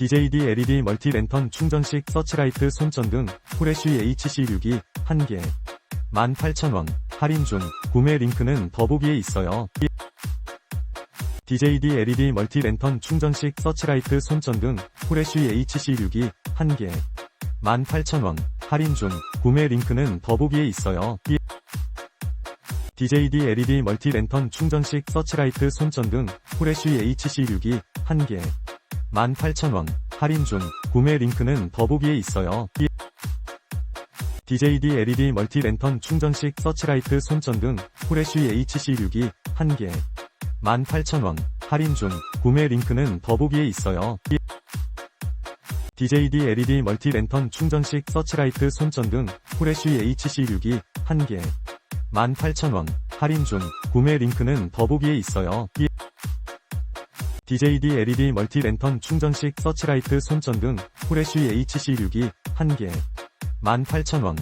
DJD LED 멀티 랜턴 충전식 서치라이트 손전 등 후레쉬 HC6이 1개. 18,000원. 할인 중 구매 링크는 더보기에 있어요. DJD LED 멀티 랜턴 충전식 서치라이트 손전 등 후레쉬 HC6이 1개. 18,000원. 할인 중 구매 링크는 더보기에 있어요. DJD LED 멀티 랜턴 충전식 서치라이트 손전 등 후레쉬 HC6이 1개 18,000원. 할인 중. 구매 링크는 더보기에 있어요. DJD LED 멀티 랜턴 충전식 서치라이트 손전 등 후레쉬 HC6이 1개. 18,000원. 할인 중. 구매 링크는 더보기에 있어요. DJD LED 멀티 랜턴 충전식 서치라이트 손전 등 후레쉬 HC6이 1개. 18,000원. 할인 중. 구매 링크는 더보기에 있어요. DJD LED 멀티 랜턴 충전식 서치라이트 손전 등 후레쉬 HC6이 1개. 18,000원